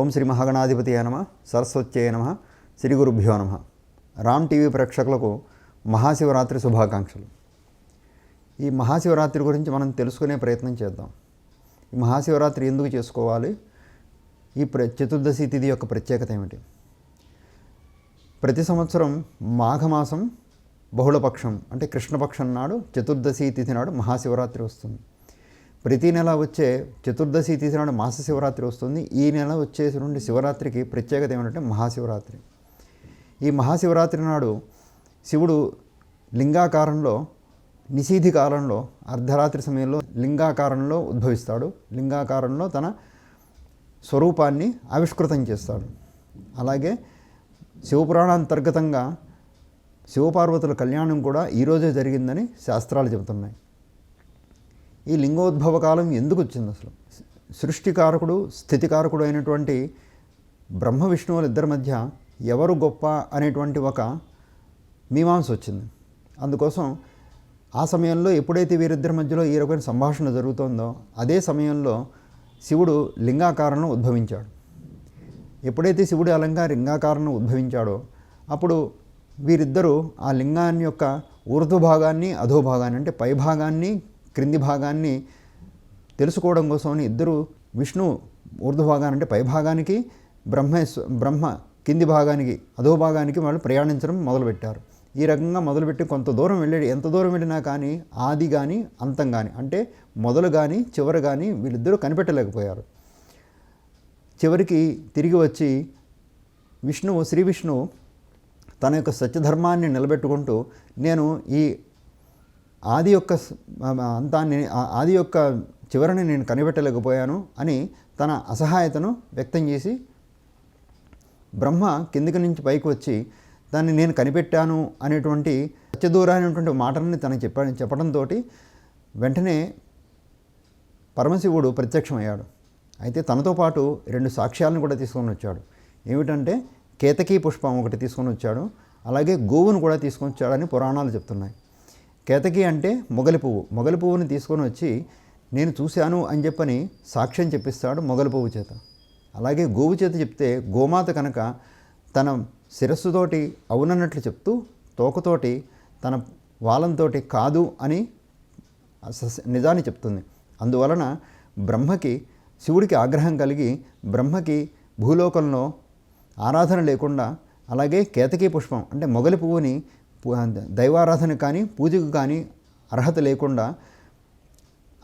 ఓం శ్రీ మహాగణాధిపతి నమ సరస్వత్యయ నమ శ్రీ గురుభ్యో నమ. రామ్ టీవీ ప్రేక్షకులకు మహాశివరాత్రి శుభాకాంక్షలు. ఈ మహాశివరాత్రి గురించి మనం తెలుసుకునే ప్రయత్నం చేద్దాం. ఈ మహాశివరాత్రి ఎందుకు చేసుకోవాలి? ఈ ప్ర చతుర్దశి తిథి యొక్క ప్రత్యేకత ఏమిటి? ప్రతి సంవత్సరం మాఘమాసం బహుళపక్షం అంటే కృష్ణపక్షం నాడు చతుర్దశి తిథి నాడు మహాశివరాత్రి వస్తుంది. ప్రతి నెల వచ్చే చతుర్దశి తీసిన నాడు మాస శివరాత్రి వస్తుంది. ఈ నెల వచ్చేటువంటి శివరాత్రికి ప్రత్యేకత ఏమిటంటే మహాశివరాత్రి. ఈ మహాశివరాత్రి నాడు శివుడు లింగాకారంలో నిశీధి కాలంలో అర్ధరాత్రి సమయంలో లింగాకారంలో ఉద్భవిస్తాడు. లింగాకారంలో తన స్వరూపాన్ని ఆవిష్కృతం చేస్తాడు. అలాగే శివపురాణాంతర్గతంగా శివపార్వతుల కళ్యాణం కూడా ఈరోజే జరిగిందని శాస్త్రాలు చెబుతున్నాయి. ఈ లింగోద్భవ కాలం ఎందుకు వచ్చింది అసలు? సృష్టికారకుడు స్థితికారకుడు అయినటువంటి బ్రహ్మ విష్ణువుల ఇద్దరి మధ్య ఎవరు గొప్ప అనేటువంటి ఒక మీమాంస వచ్చింది. అందుకోసం ఆ సమయంలో ఎప్పుడైతే వీరిద్దరి మధ్యలో ఈ రకమైన సంభాషణ జరుగుతోందో అదే సమయంలో శివుడు లింగాకారంలో ఉద్భవించాడు. ఎప్పుడైతే శివుడు అలంగా లింగాకారంలో ఉద్భవించాడో అప్పుడు వీరిద్దరూ ఆ లింగాన్ని యొక్క ఊర్ధ్వభాగాన్ని భాగాన్ని అంటే పై భాగాన్ని క్రింది భాగాన్ని తెలుసుకోవడం కోసమని ఇద్దరు విష్ణు ఊర్ధ్వ భాగాన్ని అంటే పై భాగానికి బ్రహ్మేశ్వ బ్రహ్మ కింది భాగానికి అధో భాగానికి వాళ్ళు ప్రయాణించడం మొదలుపెట్టారు. ఈ రకంగా మొదలుపెట్టి కొంత దూరం వెళ్ళాడు ఎంత దూరం వెళ్ళినా కానీ ఆది కానీ అంతం కానీ అంటే మొదలు కానీ చివరి కానీ వీళ్ళిద్దరూ కనిపెట్టలేకపోయారు. చివరికి తిరిగి వచ్చి విష్ణువు శ్రీ విష్ణువు తన యొక్క సత్యధర్మాన్ని నిలబెట్టుకుంటూ నేను ఈ ఆది యొక్క అంతాన్ని ఆది యొక్క చివరిని నేను కనిపెట్టలేకపోయాను అని తన అసహాయతను వ్యక్తం చేసి బ్రహ్మ కిందికి నుంచి పైకి వచ్చి దాన్ని నేను కనిపెట్టాను అనేటువంటి అత్యదూరమైనటువంటి మాటలని తనకు చెప్ప చెప్పడంతో వెంటనే పరమశివుడు ప్రత్యక్షమయ్యాడు. అయితే తనతో పాటు రెండు సాక్ష్యాలను కూడా తీసుకొని వచ్చాడు. ఏమిటంటే కేతకీ పుష్పం ఒకటి తీసుకొని వచ్చాడు. అలాగే గోవును కూడా తీసుకొని వచ్చాడని పురాణాలు చెప్తున్నాయి. కేతకి అంటే మొగలి పువ్వు. మొగలి పువ్వుని తీసుకొని వచ్చి నేను చూశాను అని చెప్పని సాక్ష్యం చెప్పిస్తాడు మొగలి పువ్వు చేత. అలాగే గోవు చేత చెప్తే గోమాత కనుక తన శిరస్సుతోటి అవునన్నట్లు చెప్తూ తోకతోటి తన వాలంతోటి కాదు అని నిజాన్ని చెప్తుంది. అందువలన బ్రహ్మకి శివుడికి ఆగ్రహం కలిగి బ్రహ్మకి భూలోకంలో ఆరాధన లేకుండా అలాగే కేతకీ పుష్పం అంటే మొగలి పువ్వుని దైవారాధన కానీ పూజకు కానీ అర్హత లేకుండా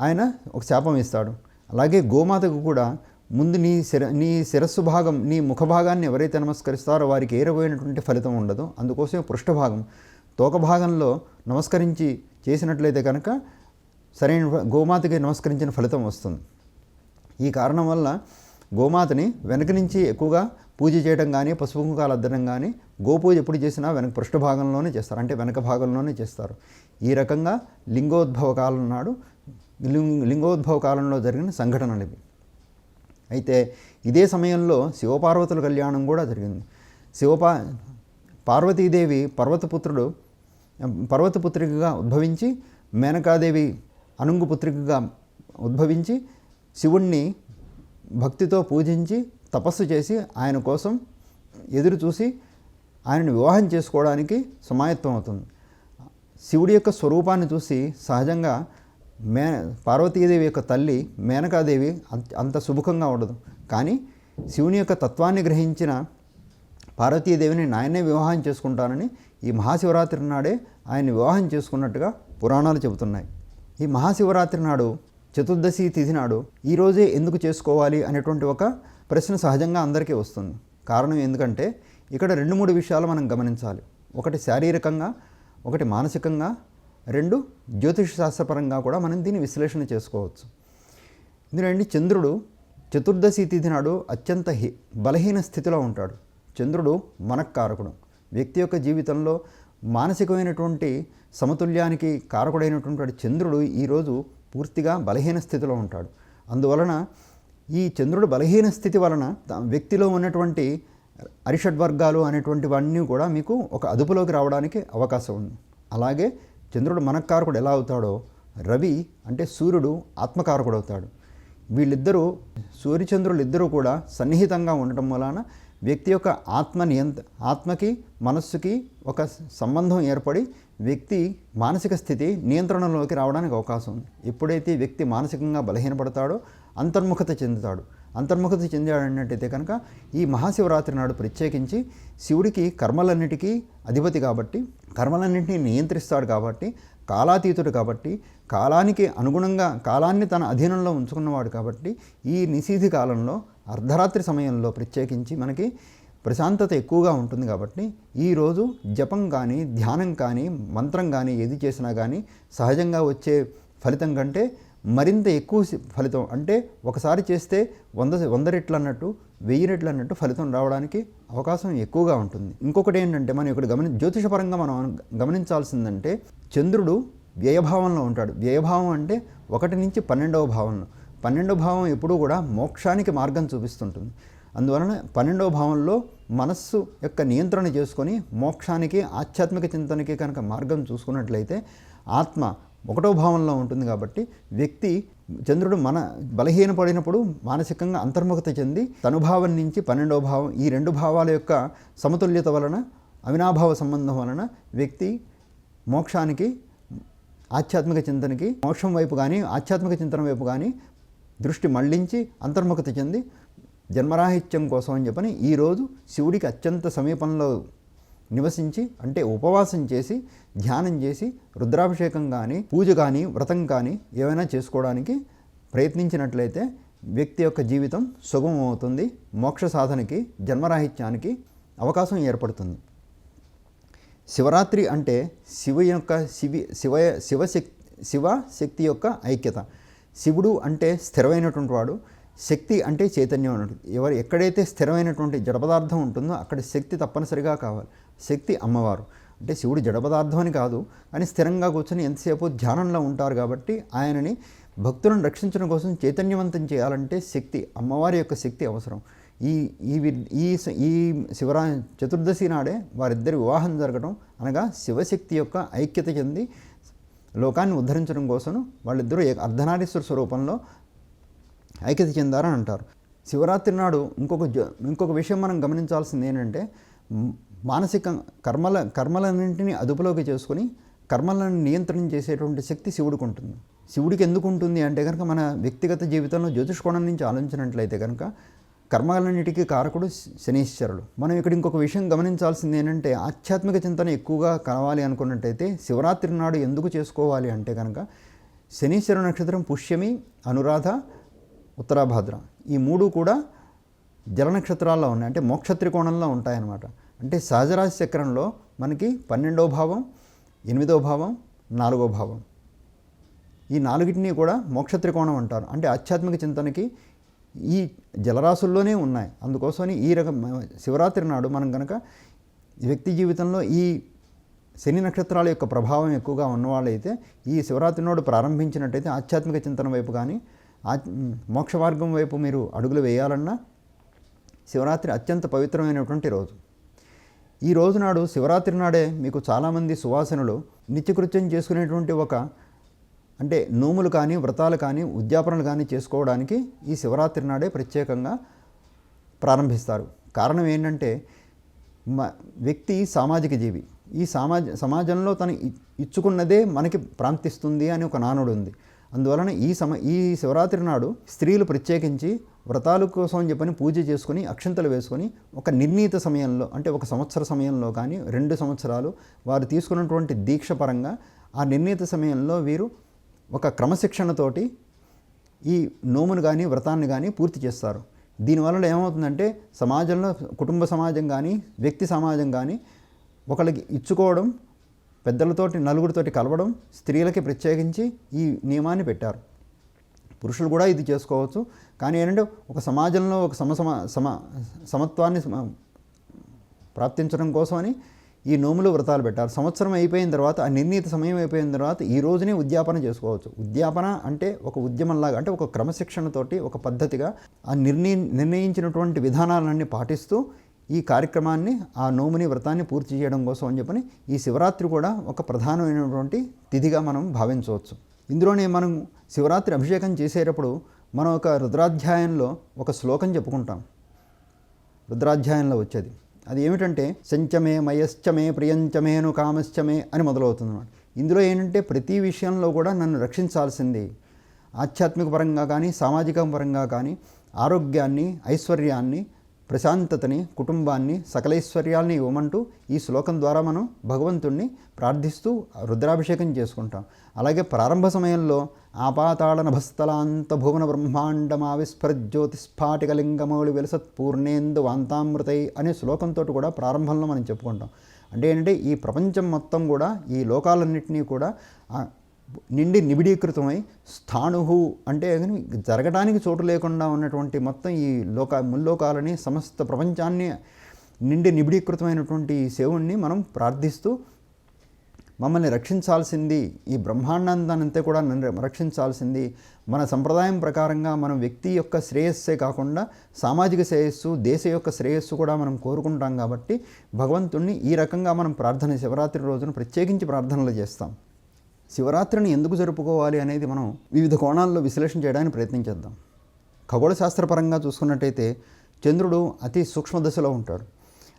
ఆయన ఒక శాపం ఇస్తాడు. అలాగే గోమాతకు కూడా ముందు నీ శిర నీ శిరస్సు భాగం నీ ముఖభాగాన్ని ఎవరైతే నమస్కరిస్తారో వారికి ఏరబోయినటువంటి ఫలితం ఉండదు. అందుకోసమే పృష్ఠభాగం. తోక భాగంలో నమస్కరించి చేసినట్లయితే కనుక సరైన గోమాతకి నమస్కరించిన ఫలితం వస్తుంది. ఈ కారణం వల్ల గోమాతని వెనక నుంచి ఎక్కువగా పూజ చేయడం కానీ పసుపు కుంకాలు అద్దడం కానీ గోపూజ ఎప్పుడు చేసినా వెనక పృష్ఠభాగంలోనే చేస్తారు. అంటే వెనక భాగంలోనే చేస్తారు. ఈ రకంగా లింగోద్భవ కాలం నాడు లింగోద్భవ కాలంలో జరిగిన సంఘటనలు ఇవి. అయితే ఇదే సమయంలో శివపార్వతుల కళ్యాణం కూడా జరిగింది. శివపా పార్వతీదేవి పర్వతపుత్రుడు పర్వతపుత్రికగా ఉద్భవించి మేనకాదేవి అనుంగుపుత్రికగా ఉద్భవించి శివుణ్ణి భక్తితో పూజించి తపస్సు చేసి ఆయన కోసం ఎదురు చూసి ఆయనను వివాహం చేసుకోవడానికి సమాయత్వం అవుతుంది. శివుడి యొక్క స్వరూపాన్ని చూసి సహజంగా మే పార్వతీదేవి యొక్క తల్లి మేనకాదేవి అంత అంత సుముఖంగా ఉండదు. కానీ శివుని యొక్క తత్వాన్ని గ్రహించిన పార్వతీదేవిని నాయనే వివాహం చేసుకుంటానని ఈ మహాశివరాత్రి నాడే ఆయన వివాహం చేసుకున్నట్టుగా పురాణాలు చెబుతున్నాయి. ఈ మహాశివరాత్రి నాడు చతుర్దశి తిథి నాడు ఈ రోజే ఎందుకు చేసుకోవాలి అనేటువంటి ఒక ప్రశ్న సహజంగా అందరికీ వస్తుంది. కారణం ఎందుకంటే ఇక్కడ రెండు మూడు విషయాలు మనం గమనించాలి. ఒకటి శారీరకంగా ఒకటి మానసికంగా రెండు జ్యోతిష శాస్త్రపరంగా కూడా మనం దీన్ని విశ్లేషణ చేసుకోవచ్చు. ఎందుకంటే చంద్రుడు చతుర్దశి తిథి నాడు అత్యంత హి బలహీన స్థితిలో ఉంటాడు. చంద్రుడు మనక్కారకుడు వ్యక్తి యొక్క జీవితంలో మానసికమైనటువంటి సమతుల్యానికి కారకుడైనటువంటి చంద్రుడు ఈరోజు పూర్తిగా బలహీన స్థితిలో ఉంటాడు. అందువలన ఈ చంద్రుడు బలహీన స్థితి వలన వ్యక్తిలో ఉన్నటువంటి అరిషడ్వర్గాలు అనేటువంటివన్నీ కూడా మీకు ఒక అదుపులోకి రావడానికి అవకాశం ఉంది. అలాగే చంద్రుడు మనకారకుడు ఎలా అవుతాడో రవి అంటే సూర్యుడు ఆత్మకారకుడు అవుతాడు. వీళ్ళిద్దరూ సూర్యచంద్రులు ఇద్దరూ కూడా సన్నిహితంగా ఉండటం వలన వ్యక్తి యొక్క ఆత్మ నియంత ఆత్మకి మనస్సుకి ఒక సంబంధం ఏర్పడి వ్యక్తి మానసిక స్థితి నియంత్రణలోకి రావడానికి అవకాశం ఉంది. ఎప్పుడైతే వ్యక్తి మానసికంగా బలహీనపడతాడో అంతర్ముఖత చెందుతాడు. అంతర్ముఖత చెందాడన్నట్టయితే కనుక ఈ మహాశివరాత్రి నాడు ప్రత్యేకించి శివుడికి కర్మలన్నిటికీ అధిపతి కాబట్టి కర్మలన్నింటినీ నియంత్రిస్తాడు కాబట్టి కాలాతీతుడు కాబట్టి కాలానికి అనుగుణంగా కాలాన్ని తన అధీనంలో ఉంచుకున్నవాడు కాబట్టి ఈ నిశీధి కాలంలో అర్ధరాత్రి సమయంలో ప్రత్యేకించి మనకి ప్రశాంతత ఎక్కువగా ఉంటుంది కాబట్టి ఈరోజు జపం కానీ ధ్యానం కానీ మంత్రం కానీ ఏది చేసినా కానీ సహజంగా వచ్చే ఫలితం కంటే మరింత ఎక్కువ ఫలితం అంటే ఒకసారి చేస్తే వంద వంద రెట్లు అన్నట్టు వెయ్యి రెట్లు అన్నట్టు ఫలితం రావడానికి అవకాశం ఎక్కువగా ఉంటుంది. ఇంకొకటి ఏంటంటే మనం ఇక్కడ గమని జ్యోతిషపరంగా మనం గమనించాల్సిందంటే చంద్రుడు వ్యయభావంలో ఉంటాడు. వ్యయభావం అంటే ఒకటి నుంచి పన్నెండవ భావంలో పన్నెండవ భావం ఎప్పుడూ కూడా మోక్షానికి మార్గం చూపిస్తుంటుంది. అందువలన పన్నెండవ భావంలో మనస్సు యొక్క నియంత్రణ చేసుకొని మోక్షానికి ఆధ్యాత్మిక చింతనకి కనుక మార్గం చూసుకున్నట్లయితే ఆత్మ ఒకటో భావంలో ఉంటుంది కాబట్టి వ్యక్తి చంద్రుడు మన బలహీన పడినప్పుడు మానసికంగా అంతర్ముఖత చెంది తనుభావం నుంచి పన్నెండవ భావం ఈ రెండు భావాల యొక్క సమతుల్యత వలన అవినాభావ సంబంధం వలన వ్యక్తి మోక్షానికి ఆధ్యాత్మిక చింతనకి మోక్షం వైపు కానీ ఆధ్యాత్మిక చింతన వైపు కానీ దృష్టి మళ్ళించి అంతర్ముఖత చెంది జన్మరాహిత్యం కోసం అని చెప్పని ఈరోజు శివుడికి అత్యంత సమీపంలో నివసించి అంటే ఉపవాసం చేసి ధ్యానం చేసి రుద్రాభిషేకం కానీ పూజ కానీ వ్రతం కానీ ఏమైనా చేసుకోవడానికి ప్రయత్నించినట్లయితే వ్యక్తి యొక్క జీవితం సుగమమవుతుంది మోక్ష సాధనకి జన్మరాహిత్యానికి అవకాశం ఏర్పడుతుంది. శివరాత్రి అంటే శివ యొక్క శివి శివ శివశక్తి శివ శక్తి యొక్క ఐక్యత. శివుడు అంటే స్థిరమైనటువంటి వాడు శక్తి అంటే చైతన్యం అన్నట్టు. ఎవరు ఎక్కడైతే స్థిరమైనటువంటి జడపదార్థం ఉంటుందో అక్కడ శక్తి తప్పనిసరిగా కావాలి. శక్తి అమ్మవారు. అంటే శివుడు జడపదార్థం అని కాదు కానీ స్థిరంగా కూర్చొని ఎంతసేపు ధ్యానంలో ఉంటారు కాబట్టి ఆయనని భక్తులను రక్షించడం కోసం చైతన్యవంతం చేయాలంటే శక్తి అమ్మవారి యొక్క శక్తి అవసరం. ఈ ఈ వి- ఈ ఈ శివరా చతుర్దశి నాడే వారిద్దరి వివాహం జరగడం అనగా శివశక్తి యొక్క ఐక్యత చెంది లోకాన్ని ఉద్ధరించడం కోసం వాళ్ళిద్దరూ అర్ధనారీశ్వర స్వరూపంలో ఐక్యత చెందారని అంటారు. శివరాత్రి నాడు ఇంకొక ఇంకొక విషయం మనం గమనించాల్సింది ఏంటంటే మానసిక కర్మల కర్మలన్నింటినీ అదుపులోకి చేసుకొని కర్మలను నియంత్రణ చేసేటువంటి శక్తి శివుడికి ఉంటుంది. శివుడికి ఎందుకు ఉంటుంది అంటే కనుక మన వ్యక్తిగత జీవితంలో జ్యోతిష్ కోణం నుంచి ఆలోచించినట్లయితే కనుక కర్మలన్నిటికీ కారకుడు శనీశ్వరుడు. మనం ఇక్కడ ఇంకొక విషయం గమనించాల్సింది ఏంటంటే ఆధ్యాత్మిక చింతన ఎక్కువగా కావాలి అనుకున్నట్టయితే శివరాత్రి నాడు ఎందుకు చేసుకోవాలి అంటే కనుక శనీశ్వర నక్షత్రం పుష్యమి అనురాధ ఉత్తరాభాద్ర. ఈ మూడు కూడా జల నక్షత్రాల్లో ఉన్నాయి. అంటే మోక్ష త్రికోణంలో ఉంటాయన్నమాట. అంటే సహజరాశి చక్రంలో మనకి పన్నెండో భావం ఎనిమిదో భావం నాలుగో భావం. ఈ నాలుగిటిని కూడా మోక్ష త్రికోణం అంటారు. అంటే ఆధ్యాత్మిక చింతనకి ఈ జలరాశుల్లోనే ఉన్నాయి. అందుకోసమని ఈ రకం శివరాత్రి నాడు మనం కనుక వ్యక్తి జీవితంలో ఈ శని నక్షత్రాల యొక్క ప్రభావం ఎక్కువగా ఉన్నవాళ్ళైతే ఈ శివరాత్రి నాడు ప్రారంభించినట్టయితే ఆధ్యాత్మిక చింతన వైపు కానీ మోక్ష మార్గం వైపు మీరు అడుగులు వేయాలన్నా శివరాత్రి అత్యంత పవిత్రమైనటువంటి రోజు. ఈ రోజు నాడు శివరాత్రి నాడే మీకు చాలామంది సువాసనలు నిత్యకృత్యం చేసుకునేటువంటి ఒక అంటే నోములు కానీ వ్రతాలు కానీ ఉద్యాపనలు కానీ చేసుకోవడానికి ఈ శివరాత్రి నాడే ప్రత్యేకంగా ప్రారంభిస్తారు. కారణం ఏంటంటే మ వ్యక్తి సామాజిక జీవి. ఈ సమాజ సమాజంలో తను ఇచ్చుకున్నదే మనకి ప్రాంతిస్తుంది అని ఒక నానుడు ఉంది. అందువలన ఈ సమ ఈ శివరాత్రి నాడు స్త్రీలు ప్రత్యేకించి వ్రతాల కోసం అని చెప్పని పూజ చేసుకుని అక్షంతలు వేసుకొని ఒక నిర్ణీత సమయంలో అంటే ఒక సంవత్సర సమయంలో కానీ రెండు సంవత్సరాలు వారు తీసుకున్నటువంటి దీక్ష పరంగా ఆ నిర్ణీత సమయంలో వీరు ఒక క్రమశిక్షణతోటి ఈ నోమును కానీ వ్రతాన్ని కానీ పూర్తి చేస్తారు. దీనివల్ల ఏమవుతుందంటే సమాజంలో కుటుంబ సమాజం కానీ వ్యక్తి సమాజం కానీ ఒకళ్ళకి ఇచ్చుకోవడం పెద్దలతోటి నలుగురితోటి కలవడం స్త్రీలకి ప్రత్యేకించి ఈ నియమాన్ని పెట్టారు. పురుషులు కూడా ఇది చేసుకోవచ్చు. కానీ ఏంటంటే ఒక సమాజంలో ఒక సమ సమ సమత్వాన్ని ప్రాప్తించడం కోసమని ఈ నోములు వ్రతాలు పెట్టారు. సంవత్సరం అయిపోయిన తర్వాత ఆ నిర్ణీత సమయం అయిపోయిన తర్వాత ఈ రోజునే ఉద్యాపన చేసుకోవచ్చు. ఉద్యాపన అంటే ఒక ఉద్యమంలాగా అంటే ఒక క్రమశిక్షణతోటి ఒక పద్ధతిగా ఆ నిర్ణయి నిర్ణయించినటువంటి విధానాలన్నీ పాటిస్తూ ఈ కార్యక్రమాన్ని ఆ నోముని వ్రతాన్ని పూర్తి చేయడం కోసం అని చెప్పని ఈ శివరాత్రి కూడా ఒక ప్రధానమైనటువంటి తిథిగా మనం భావించవచ్చు. ఇందులోనే మనం శివరాత్రి అభిషేకం చేసేటప్పుడు మనం ఒక రుద్రాధ్యాయంలో ఒక శ్లోకం చెప్పుకుంటాం. రుద్రాధ్యాయంలో వచ్చేది. అది ఏమిటంటే సంచమే మయశ్చమే ప్రియంచమేను కామశ్చమే అని మొదలవుతుంది అన్నమాట ఇందులో ఏంటంటే ప్రతి విషయంలో కూడా నన్ను రక్షించాల్సింది ఆధ్యాత్మిక పరంగా కానీ సామాజిక పరంగా కానీ ఆరోగ్యాన్ని ఐశ్వర్యాన్ని ప్రశాంతతని కుటుంబాన్ని సకలైశ్వర్యాల్ని ఇవ్వమంటూ ఈ శ్లోకం ద్వారా మనం భగవంతుణ్ణి ప్రార్థిస్తూ రుద్రాభిషేకం చేసుకుంటాం. అలాగే ప్రారంభ సమయంలో ఆపాతాళనభస్థలాంత భువన బ్రహ్మాండమావిస్ఫరజ్యోతిస్ఫాటికలింగమౌళి వెలసత్పూర్ణేందు వాంతామృతై అనే శ్లోకంతో కూడా ప్రారంభంలో మనం చెప్పుకుంటాం. అంటే ఏంటంటే ఈ ప్రపంచం మొత్తం కూడా ఈ లోకాలన్నింటినీ కూడా నిండి నిబిడీకృతమై స్థాణుహు అంటే జరగడానికి చోటు లేకుండా ఉన్నటువంటి మొత్తం ఈ లోక ముల్లోకాలని సమస్త ప్రపంచాన్ని నిండి నిబిడీకృతమైనటువంటి ఈ శివుణ్ణి మనం ప్రార్థిస్తూ మమ్మల్ని రక్షించాల్సింది ఈ బ్రహ్మాండాన్నంతా కూడా రక్షించాల్సింది మన సంప్రదాయం ప్రకారంగా మనం వ్యక్తి యొక్క శ్రేయస్సే కాకుండా సామాజిక శ్రేయస్సు దేశ యొక్క శ్రేయస్సు కూడా మనం కోరుకుంటాం కాబట్టి భగవంతుణ్ణి ఈ రకంగా మనం ప్రార్థన శివరాత్రి రోజున ప్రత్యేకించి ప్రార్థనలు చేస్తాం. శివరాత్రిని ఎందుకు జరుపుకోవాలి అనేది మనం వివిధ కోణాల్లో విశ్లేషణ చేయడానికి ప్రయత్నించేద్దాం. ఖగోళ శాస్త్రపరంగా చూసుకున్నట్టయితే చంద్రుడు అతి సూక్ష్మ దశలో ఉంటాడు.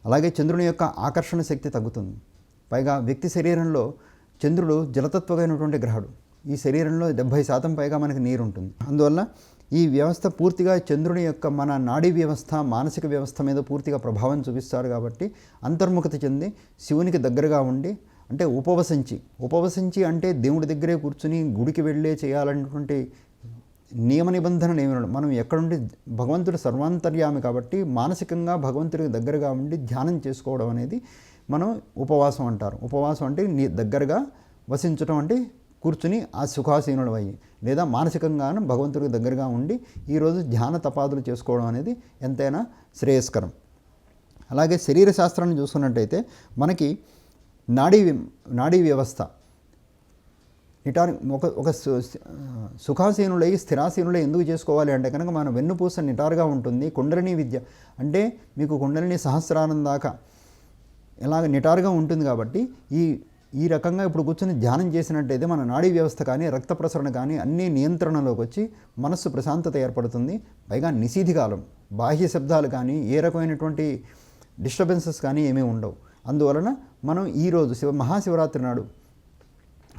అలాగే చంద్రుని యొక్క ఆకర్షణ శక్తి తగ్గుతుంది. పైగా వ్యక్తి శరీరంలో చంద్రుడు జలతత్వమైనటువంటి గ్రహుడు. ఈ శరీరంలో డెబ్భై శాతం పైగా మనకి నీరు ఉంటుంది అందువల్ల ఈ వ్యవస్థ పూర్తిగా చంద్రుని యొక్క మన నాడీ వ్యవస్థ మానసిక వ్యవస్థ మీద పూర్తిగా ప్రభావం చూపిస్తారు కాబట్టి అంతర్ముఖత చెంది శివునికి దగ్గరగా ఉండి అంటే ఉపవసించి. ఉపవసించి అంటే దేవుడి దగ్గరే కూర్చుని గుడికి వెళ్ళే చేయాలనేటువంటి నియమ నిబంధనలు ఏమి మనం ఎక్కడుండి భగవంతుడు సర్వాంతర్యామి కాబట్టి మానసికంగా భగవంతుడికి దగ్గరగా ఉండి ధ్యానం చేసుకోవడం అనేది మనం ఉపవాసం అంటారు. ఉపవాసం అంటే నీ దగ్గరగా వసించడం అంటే కూర్చుని ఆ సుఖాసీనుడు అయ్యి లేదా మానసికంగాను భగవంతుడికి దగ్గరగా ఉండి ఈరోజు ధ్యాన తపాదులు చేసుకోవడం అనేది ఎంతైనా శ్రేయస్కరం. అలాగే శరీర శాస్త్రాన్ని చూసుకున్నట్టయితే మనకి నాడీ నాడీ వ్యవస్థ. నిటార్ ఒక ఒక సు- సుఖాసీనులై స్థిరాసీనులై ఎందుకు చేసుకోవాలి అంటే కనుక మన వెన్నుపూస నిటారుగా ఉంటుంది. కుండలిని విద్య అంటే మీకు కుండలిని సహస్రానం దాకా ఇలాగ నిటారుగా ఉంటుంది కాబట్టి ఈ ఈ రకంగా ఇప్పుడు కూర్చొని ధ్యానం చేసినట్టయితే మన నాడీ వ్యవస్థ కానీ రక్త ప్రసరణ కానీ అన్నీ నియంత్రణలోకి వచ్చి మనస్సు ప్రశాంతత ఏర్పడుతుంది. పైగా నిశీధి కాలం బాహ్య శబ్దాలు కానీ ఏ రకమైనటువంటి డిస్టర్బెన్సెస్ కానీ ఏమీ ఉండవు. అందువలన మనం ఈరోజు శివ మహాశివరాత్రి నాడు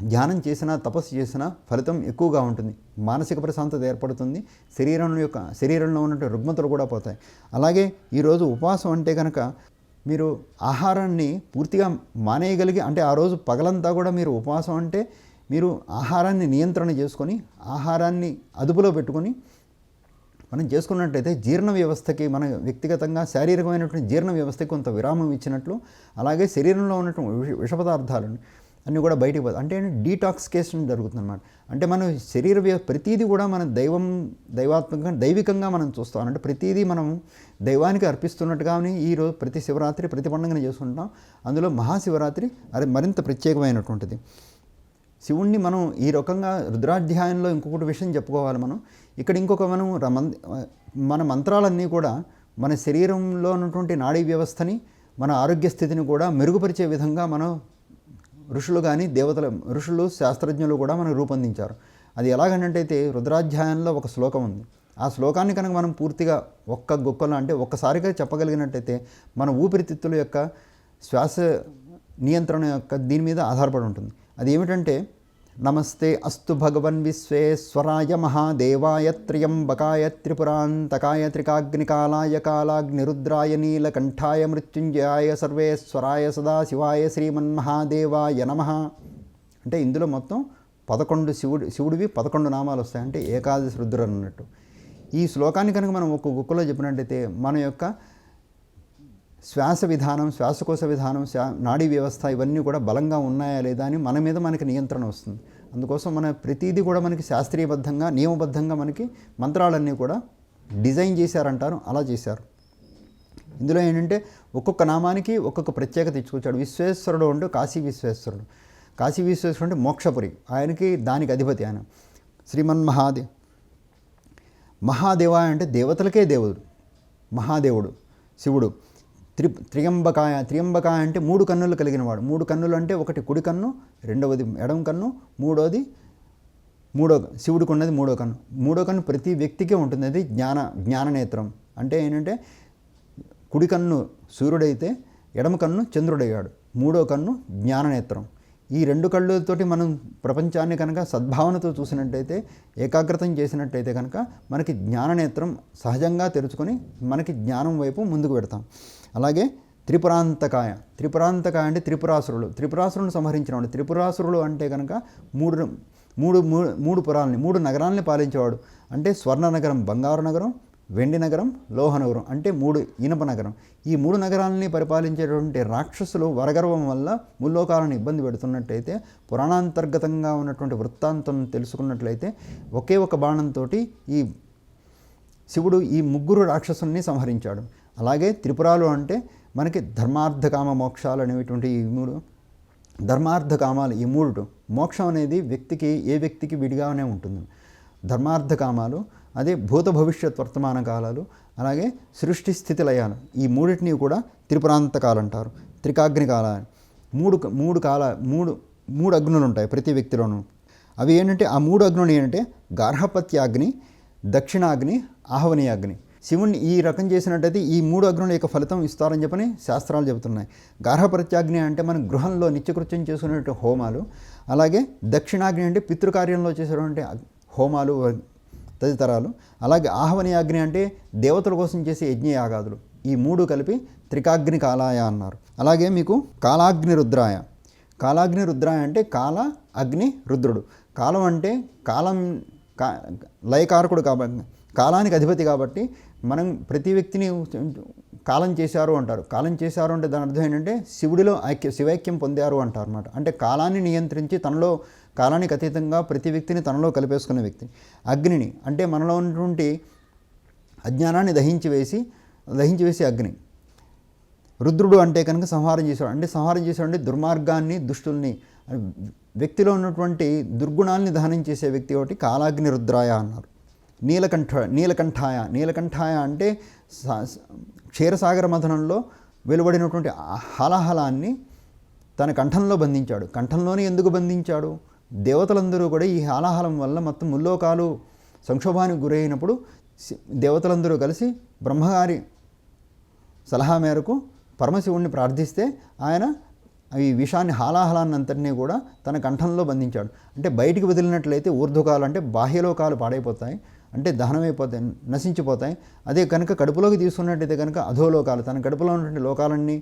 ధ్యానం చేసినా తపస్సు చేసినా ఫలితం ఎక్కువగా ఉంటుంది. మానసిక ప్రశాంతత ఏర్పడుతుంది. శరీరం యొక్క శరీరంలో ఉన్నటువంటి రుగ్మతలు కూడా పోతాయి. అలాగే ఈరోజు ఉపవాసం అంటే కనుక మీరు ఆహారాన్ని పూర్తిగా మానేయగలిగి అంటే ఆ రోజు పగలంతా కూడా మీరు ఉపవాసం అంటే మీరు ఆహారాన్ని నియంత్రణ చేసుకొని ఆహారాన్ని అదుపులో పెట్టుకొని మనం చేసుకున్నట్టయితే జీర్ణ వ్యవస్థకి మన వ్యక్తిగతంగా శారీరకమైనటువంటి జీర్ణ వ్యవస్థకి కొంత విరామం ఇచ్చినట్లు అలాగే శరీరంలో ఉన్నటువంటి విష విష పదార్థాలను అన్నీ కూడా బయటికి పోతాయి అంటే డీటాక్సికేషన్ జరుగుతుందన్నమాట. అంటే మన శరీర వ్య ప్రతీది కూడా మన దైవం దైవాత్మకంగా దైవికంగా మనం చూస్తాం. అంటే ప్రతీదీ మనం దైవానికి అర్పిస్తున్నట్టుగానే ఈరోజు ప్రతి శివరాత్రి ప్రతి పండుగను చేసుకుంటాం. అందులో మహాశివరాత్రి అది మరింత ప్రత్యేకమైనటువంటిది. శివుణ్ణి మనం ఈ రకంగా రుద్రాధ్యాయంలో ఇంకొకటి విషయం చెప్పుకోవాలి మనం. ఇక్కడ ఇంకొక మనం మన మంత్రాలన్నీ కూడా మన శరీరంలో ఉన్నటువంటి నాడీ వ్యవస్థని మన ఆరోగ్య స్థితిని కూడా మెరుగుపరిచే విధంగా మనం ఋషులు కానీ దేవతల ఋషులు శాస్త్రజ్ఞులు కూడా మనకు రూపొందించారు. అది ఎలాగంటే రుద్రాధ్యాయంలో ఒక శ్లోకం ఉంది. ఆ శ్లోకాన్ని కనుక మనం పూర్తిగా ఒక్క గొక్కలో అంటే ఒక్కసారిగా చెప్పగలిగినట్టయితే మన ఊపిరితిత్తుల యొక్క శ్వాస నియంత్రణ యొక్క దీని మీద ఆధారపడి ఉంటుంది. అది ఏమిటంటే నమస్తే అస్తు భగవన్ విశ్వేశ్వరాయ మహాదేవాయ త్ర్యంబకాయ త్రిపురాంతకాయ త్రికాగ్నికాలాయ కాలాగ్నిరుద్రాయ నీలకంఠాయ మృత్యుంజయాయ సర్వేశ్వరాయ సదాశివాయ శ్రీమన్మహాదేవాయ నమ. అంటే ఇందులో మొత్తం పదకొండు శివుడు శివుడివి పదకొండు నామాలు వస్తాయి అంటే ఏకాదశి రుద్రుడు అన్నట్టు. ఈ శ్లోకాన్ని కనుక మనం ఒక గుక్కలో చెప్పినట్టయితే మన యొక్క శ్వాస విధానం శ్వాసకోశ విధానం శ్వా నాడీ వ్యవస్థ ఇవన్నీ కూడా బలంగా ఉన్నాయా లేదా అని మన మీద మనకి నియంత్రణ వస్తుంది. అందుకోసం మన ప్రతిదీ కూడా మనకి శాస్త్రీయబద్ధంగా నియమబద్ధంగా మనకి మంత్రాలన్నీ కూడా డిజైన్ చేశారంటారు అలా చేశారు. ఇందులో ఏంటంటే ఒక్కొక్క నామానికి ఒక్కొక్క ప్రత్యేకత ఇచ్చుకొచ్చాడు. విశ్వేశ్వరుడు ఉండు కాశీ విశ్వేశ్వరుడు. కాశీ విశ్వేశ్వరుడు అంటే మోక్షపురి. ఆయనకి దానికి అధిపతి ఆయన. శ్రీమన్ మహాదే మహాదేవ అంటే దేవతలకే దేవుడు మహాదేవుడు శివుడు. త్రి త్రియంబకాయ త్రియంబకాయ అంటే మూడు కన్నులు కలిగిన వాడు మూడు కన్నులు అంటే ఒకటి కుడి కన్ను రెండవది ఎడమ కన్ను మూడవది మూడో శివుడికి ఉన్నది మూడో కన్ను. మూడో కన్ను ప్రతి వ్యక్తికే ఉంటుంది. అది జ్ఞాన జ్ఞాననేత్రం అంటే ఏంటంటే కుడి కన్ను సూర్యుడైతే ఎడమ కన్ను చంద్రుడయ్యాడు. మూడో కన్ను జ్ఞాననేత్రం ఈ రెండు కళ్ళతోటి మనం ప్రపంచాన్ని కనుక సద్భావనతో చూసినట్టయితే ఏకాగ్రతం చేసినట్టయితే కనుక మనకి జ్ఞాననేత్రం సహజంగా తెరుచుకొని మనకి జ్ఞానం వైపు ముందుకు పెడతాం. అలాగే త్రిపురాంతకాయ. త్రిపురాంతకాయ అంటే త్రిపురాసురులు. త్రిపురాసురులను సంహరించిన వాడు త్రిపురాసురులు అంటే కనుక మూడు మూడు మూడు మూడు పురాలని మూడు నగరాలని పాలించేవాడు. అంటే స్వర్ణ నగరం బంగారు నగరం వెండి నగరం లోహ నగరం అంటే మూడు ఇనప నగరం. ఈ మూడు నగరాలని పరిపాలించేటువంటి రాక్షసులు వరగర్వం వల్ల ముల్లోకాలను ఇబ్బంది పెడుతున్నట్టయితే పురాణాంతర్గతంగా ఉన్నటువంటి వృత్తాంతం తెలుసుకున్నట్లయితే ఒకే ఒక బాణంతో ఈ శివుడు ఈ ముగ్గురు రాక్షసుల్ని సంహరించాడు. అలాగే త్రిపురాలు అంటే మనకి ధర్మార్థకామ మోక్షాలు అనేటువంటి ఈ మూడు ధర్మార్థ కామాలు ఈ మూడు మోక్షం అనేది వ్యక్తికి ఏ వ్యక్తికి విడిగానే ఉంటుంది. ధర్మార్థ కామాలు అదే భూత భవిష్యత్ వర్తమాన కాలాలు అలాగే సృష్టి స్థితి లయాలు ఈ మూడింటిని కూడా త్రిపురాంత కాలం అంటారు. త్రికాగ్ని కాలాలు మూడు మూడు కాల మూడు మూడు అగ్నులు ఉంటాయి ప్రతి వ్యక్తిలోనూ. అవి ఏంటంటే ఆ మూడు అగ్నులు ఏంటంటే గార్హపత్యాగ్ని దక్షిణాగ్ని ఆహ్వనీయాగ్ని. శివుణ్ణి ఈ రకం చేసినట్టయితే ఈ మూడు అగ్నుల యొక్క ఫలితం ఇస్తారని చెప్పని శాస్త్రాలు చెబుతున్నాయి. గార్హపత్యాగ్ని అంటే మన గృహంలో నిత్యకృత్యం చేసుకునేటువంటి హోమాలు అలాగే దక్షిణాగ్ని అంటే పితృకార్యంలో చేసేటువంటి హోమాలు తదితరాలు అలాగే ఆహ్వనీయాగ్ని అంటే దేవతల కోసం చేసే యజ్ఞయాగాదులు. ఈ మూడు కలిపి త్రికాగ్ని కాలాయ అన్నారు. అలాగే మీకు కాలాగ్ని రుద్రాయ. కాలాగ్ని రుద్రాయ అంటే కాల అగ్ని రుద్రుడు. కాలం అంటే కాలం కా లయకారకుడు కాబట్టి కాలానికి అధిపతి కాబట్టి మనం ప్రతి వ్యక్తిని కాలం చేశారు అంటారు. కాలం చేశారు అంటే దాని అర్థం ఏంటంటే శివుడిలో ఐక్య శివైక్యం పొందారు అంటారు అనమాట అంటే కాలాన్ని నియంత్రించి తనలో కాలానికి అతీతంగా ప్రతి వ్యక్తిని తనలో కలిపేసుకున్న వ్యక్తి. అగ్నిని అంటే మనలో ఉన్నటువంటి అజ్ఞానాన్ని దహించి వేసి దహించి వేసి అగ్ని. రుద్రుడు అంటే కనుక సంహారం చేశాడు అంటే సంహారం చేశాడు అంటే దుర్మార్గాన్ని దుష్టుల్ని వ్యక్తిలో ఉన్నటువంటి దుర్గుణాల్ని దహనం చేసే వ్యక్తి ఒకటి కాలాగ్ని రుద్రాయ అన్నారు. నీలకంఠ నీలకంఠాయ. నీలకంఠాయ అంటే క్షీరసాగర మథనంలో వెలువడినటువంటి హలాహలాన్ని తన కంఠంలో బంధించాడు. కంఠంలోనే ఎందుకు బంధించాడు? దేవతలందరూ కూడా ఈ హలాహలం వల్ల మొత్తం ముల్లోకాలు సంక్షోభానికి గురైనప్పుడు దేవతలందరూ కలిసి బ్రహ్మగారి సలహా మేరకు పరమశివుణ్ణి ప్రార్థిస్తే ఆయన ఈ విషాన్ని హాలాహలాన్ని అంతటినీ కూడా తన కంఠంలో బంధించాడు. అంటే బయటికి వదిలినట్లయితే ఊర్ధ్వకాలు అంటే బాహ్యలోకాలు పాడైపోతాయి. అంటే దహనమైపోతాయి నశించిపోతాయి. అదే కనుక కడుపులోకి తీసుకున్నట్టయితే కనుక అధోలోకాలు తన కడుపులో ఉన్నటువంటి లోకాలన్నీ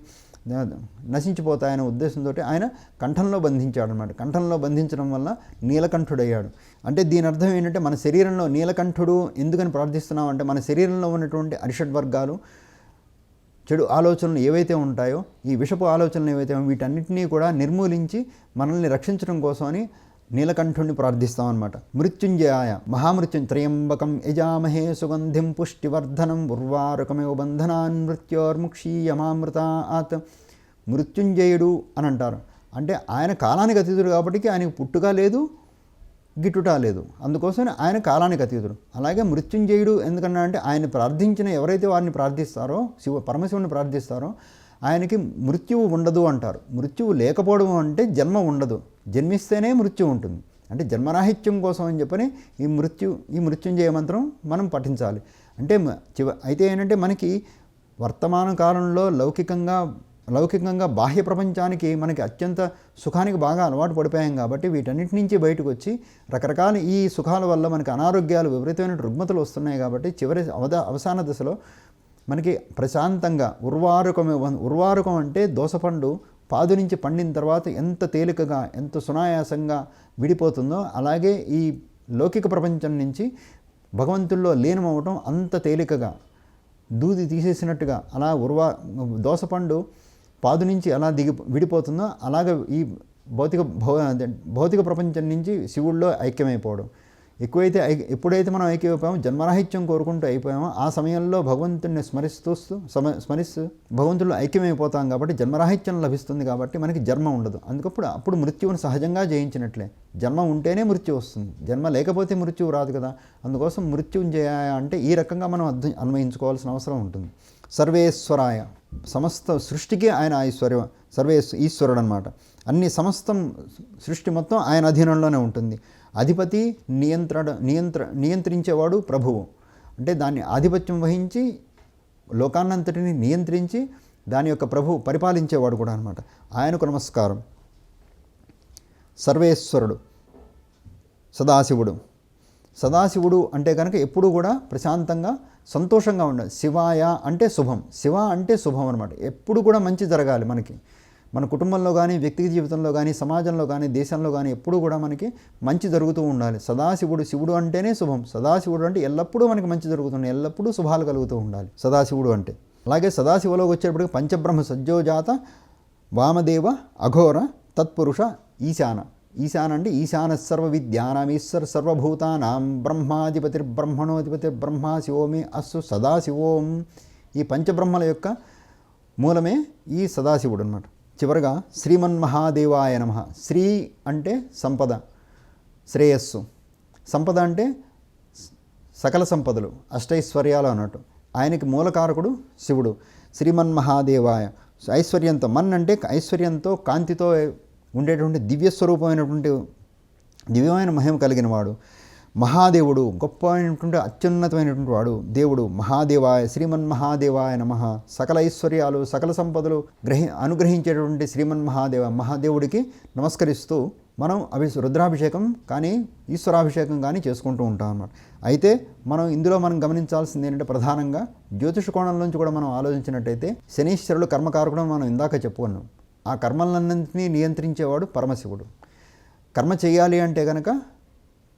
నశించిపోతాయనే ఉద్దేశంతో ఆయన కంఠంలో బంధించాడు అనమాట కంఠంలో బంధించడం వల్ల నీలకంఠుడయ్యాడు. అంటే దీని అర్థం ఏంటంటే మన శరీరంలో నీలకంఠుడు ఎందుకని ప్రార్థిస్తున్నాం అంటే మన శరీరంలో ఉన్నటువంటి అరిషడ్ వర్గాలు చెడు ఆలోచనలు ఏవైతే ఉంటాయో ఈ విషపు ఆలోచనలు ఏవైతే వీటన్నిటినీ కూడా నిర్మూలించి మనల్ని రక్షించడం కోసమని నీలకంఠుణ్ణి ప్రార్థిస్తామన్నమాట. మృత్యుంజయాయ మహామృత్యుం త్రయంబకం యజామహే సుగంధిం పుష్టివర్ధనం ఉర్వారుకమేవ బంధనాన్ మృత్యోర్ముక్షీయమామృతాత్. మృత్యుంజయుడు అని అంటారు అంటే ఆయన కాలానికి అతీతుడు కాబట్టి ఆయనకు పుట్టుక లేదు గిట్టుట లేదు. అందుకోసం ఆయన కాలానికి అతీతుడు. అలాగే మృత్యుంజయుడు ఎందుకన్నా అంటే ఆయన ప్రార్థించిన ఎవరైతే వారిని ప్రార్థిస్తారో శివ పరమశివుని ప్రార్థిస్తారో ఆయనకి మృత్యువు ఉండదు అంటారు. మృత్యువు లేకపోవడం అంటే జన్మ ఉండదు. జన్మిస్తేనే మృత్యు ఉంటుంది. అంటే జన్మరాహిత్యం కోసం అని చెప్పని ఈ మృత్యు ఈ మృత్యుంజయ మంత్రం మనం పఠించాలి. అంటే చివ అయితే ఏంటంటే మనకి వర్తమాన కాలంలో లౌకికంగా లౌకికంగా బాహ్య ప్రపంచానికి మనకి అత్యంత సుఖానికి బాగా అలవాటు పడిపోయాం కాబట్టి వీటన్నిటి నుంచి బయటకు వచ్చి రకరకాల ఈ సుఖాల వల్ల మనకి అనారోగ్యాలు విపరీతమైన రుగ్మతలు వస్తున్నాయి కాబట్టి చివరి అవద అవసాన దశలో మనకి ప్రశాంతంగా ఉర్వారుకం ఉర్వారుకం అంటే దోసపండు పాదు నుంచి పండిన తర్వాత ఎంత తేలికగా ఎంత సునాయాసంగా విడిపోతుందో అలాగే ఈ లౌకిక ప్రపంచం నుంచి భగవంతుల్లో లీనమవటం అంత తేలికగా దూది తీసేసినట్టుగా అలా ఉర్వా దోసపండు పాదు నుంచి అలా దిగి విడిపోతుందో అలాగే ఈ భౌతిక భౌ భౌతిక ప్రపంచం నుంచి శివుల్లో ఐక్యమైపోవడం. ఎక్కువైతే ఎప్పుడైతే మనం ఐక్యమైపోయామో జన్మరాహిత్యం కోరుకుంటూ అయిపోయామో ఆ సమయంలో భగవంతుడిని స్మరిస్తూ స్మరిస్తూ భగవంతుడు ఐక్యమైపోతాం కాబట్టి జన్మరాహిత్యం లభిస్తుంది కాబట్టి మనకి జన్మ ఉండదు. అందుకప్పుడు అప్పుడు మృత్యువును సహజంగా జయించినట్లే. జన్మ ఉంటేనే మృత్యు వస్తుంది. జన్మ లేకపోతే మృత్యువు రాదు కదా. అందుకోసం మృత్యుంజయ అంటే ఈ రకంగా మనం అర్థం అన్వయించుకోవాల్సిన అవసరం ఉంటుంది. సర్వేశ్వరాయ సమస్త సృష్టికి ఆయన ఐశ్వర్యం సర్వే ఈశ్వరుడు అనమాట అన్ని సమస్తం సృష్టి మొత్తం ఆయన అధీనంలోనే ఉంటుంది. అధిపతి నియంత్రణ నియంత్ర నియంత్రించేవాడు ప్రభువు. అంటే దాన్ని ఆధిపత్యం వహించి లోకాన్నంతటిని నియంత్రించి దాని యొక్క ప్రభు పరిపాలించేవాడు కూడా అనమాట ఆయనకు నమస్కారం. సర్వేశ్వరుడు సదాశివుడు. సదాశివుడు అంటే కనుక ఎప్పుడూ కూడా ప్రశాంతంగా సంతోషంగా ఉండాలి. శివాయ అంటే శుభం. శివ అంటే శుభం అనమాట ఎప్పుడు కూడా మంచి జరగాలి మనకి. మన కుటుంబంలో కానీ వ్యక్తిగత జీవితంలో కానీ సమాజంలో కానీ దేశంలో కానీ ఎప్పుడు కూడా మనకి మంచి జరుగుతూ ఉండాలి. సదాశివుడు శివుడు అంటేనే శుభం. సదాశివుడు అంటే ఎల్లప్పుడూ మనకి మంచి జరుగుతుంది. ఎల్లప్పుడూ శుభాలు కలుగుతూ ఉండాలి. సదాశివుడు అంటే. అలాగే సదాశివలోకి వచ్చేటప్పటికి పంచబ్రహ్మ సజ్జోజాత వామదేవ అఘోర తత్పురుష ఈశాన. ఈశాన అంటే ఈశాన సర్వ విద్యానాం ఈశ్వర సర్వభూతానాం. బ్రహ్మాధిపతి బ్రహ్మణోధిపతి బ్రహ్మ శివోమి అస్సు సదాశివోం. ఈ పంచబ్రహ్మల యొక్క మూలమే ఈ సదాశివుడు అనమాట చివరగా శ్రీమన్ మహాదేవాయ నమ. శ్రీ అంటే సంపద శ్రేయస్సు. సంపద అంటే సకల సంపదలు అష్టైశ్వర్యాలు అన్నట్టు. ఆయనకి మూలకారకుడు శివుడు. శ్రీమన్ మహాదేవాయ ఐశ్వర్యంతో మన్ అంటే ఐశ్వర్యంతో కాంతితో ఉండేటువంటి దివ్య స్వరూపమైనటువంటి దివ్యమైన మహిమ కలిగిన వాడు మహాదేవుడు గొప్ప అయినటువంటి అత్యున్నతమైనటువంటి వాడు. దేవుడు మహాదేవాయ శ్రీమన్ మహాదేవాయ నమ. సకల ఐశ్వర్యాలు సకల సంపదలు గ్రహి అనుగ్రహించేటువంటి శ్రీమన్ మహాదేవ మహాదేవుడికి నమస్కరిస్తూ మనం అభి రుద్రాభిషేకం కానీ ఈశ్వరాభిషేకం కానీ చేసుకుంటూ ఉంటాం అన్నమాట అయితే మనం ఇందులో మనం గమనించాల్సింది ఏంటంటే ప్రధానంగా జ్యోతిష కోణం నుంచి కూడా మనం ఆలోచించినట్టయితే శనీశ్వరుడు కర్మకారకుడు మనం ఇందాక చెప్పుకున్నాం. ఆ కర్మలన్నింటినీ నియంత్రించేవాడు పరమశివుడు. కర్మ చేయాలి అంటే కనుక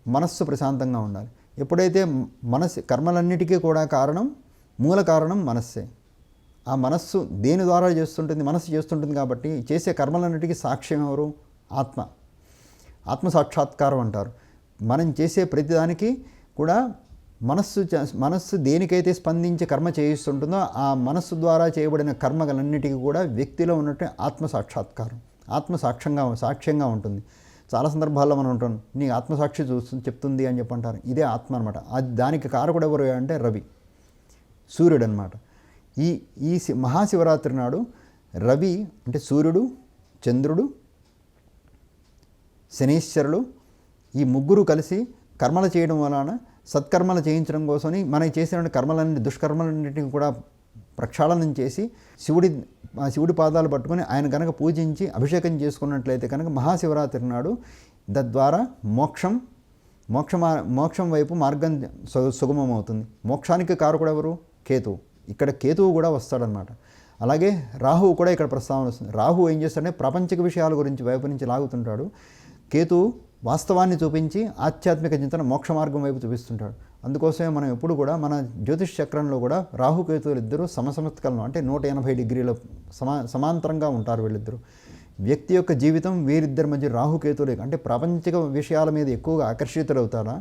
మనస్సు ప్రశాంతంగా ఉండాలి. ఎప్పుడైతే మనస్సు కర్మలన్నిటికీ కూడా కారణం మూల కారణం మనస్సే. ఆ మనస్సు దేని ద్వారా చేస్తుంటుంది? మనస్సు చేస్తుంటుంది కాబట్టి చేసే కర్మలన్నిటికీ సాక్ష్యం ఎవరు? ఆత్మ. ఆత్మ సాక్షాత్కారం అంటారు. మనం చేసే ప్రతిదానికి కూడా మనస్సు మనస్సు దేనికైతే స్పందించి కర్మ చేయిస్తుంటుందో ఆ మనస్సు ద్వారా చేయబడిన కర్మలన్నిటికీ కూడా వ్యక్తిలో ఉన్నట్టు ఆత్మ సాక్షాత్కారం. ఆత్మ సాక్ష్యంగా సాక్ష్యంగా ఉంటుంది. చాలా సందర్భాల్లో మనం ఉంటాం నీ ఆత్మసాక్షి చూస్తుంది చెప్తుంది అని చెప్పి అంటారు. ఇదే ఆత్మ అనమాట అది దానికి కారకుడు ఎవరు అంటే రవి సూర్యుడు అనమాట ఈ ఈ శి- మహాశివరాత్రి నాడు రవి అంటే సూర్యుడు చంద్రుడు శనీశ్వరుడు ఈ ముగ్గురు కలిసి కర్మలు చేయడం వలన సత్కర్మలు చేయించడం కోసమని మనకి చేసిన కర్మలన్నీ దుష్కర్మలన్నింటినీ కూడా ప్రక్షాళనం చేసి శివుడి శివుడి పాదాలు పట్టుకొని ఆయన కనుక పూజించి అభిషేకం చేసుకున్నట్లయితే కనుక మహాశివరాత్రి నాడు తద్వారా మోక్షం మోక్ష మోక్షం వైపు మార్గం సు సుగమం అవుతుంది మోక్షానికి కారకుడు ఎవరు? కేతువు ఇక్కడ కేతువు కూడా వస్తాడనమాట అలాగే రాహువు కూడా ఇక్కడ ప్రస్తావన వస్తుంది. రాహు ఏం చేస్తాడంటే ప్రపంచక విషయాల గురించి వైపు నుంచి లాగుతుంటాడు. కేతువు వాస్తవాన్ని చూపించి ఆధ్యాత్మిక చింతన మోక్ష మార్గం వైపు చూపిస్తుంటాడు. అందుకోసమే మనం ఎప్పుడు కూడా మన జ్యోతిష్ చక్రంలో కూడా రాహుకేతువులు ఇద్దరు సమసమత్కలను అంటే నూట ఎనభై డిగ్రీల సమా సమాంతరంగా ఉంటారు వీళ్ళిద్దరూ. వ్యక్తి యొక్క జీవితం వీరిద్దరి మధ్య రాహుకేతువులే అంటే ప్రాపంచిక విషయాల మీద ఎక్కువగా ఆకర్షితులవుతారా?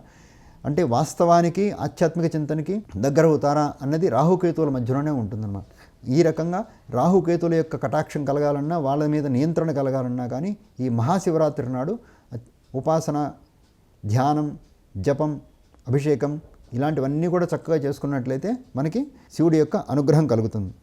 అంటే వాస్తవానికి ఆధ్యాత్మిక చింతనకి దగ్గర అవుతారా అన్నది రాహుకేతువుల మధ్యలోనే ఉంటుందన్నమాట. ఈ రకంగా రాహుకేతువుల యొక్క కటాక్షం కలగాలన్నా వాళ్ళ మీద నియంత్రణ కలగాలన్నా కానీ ఈ మహాశివరాత్రి నాడు ఉపాసన ధ్యానం జపం అభిషేకం ఇలాంటివన్నీ కూడా చక్కగా చేసుకున్నట్లయితే మనకి శివుడి యొక్క అనుగ్రహం కలుగుతుంది.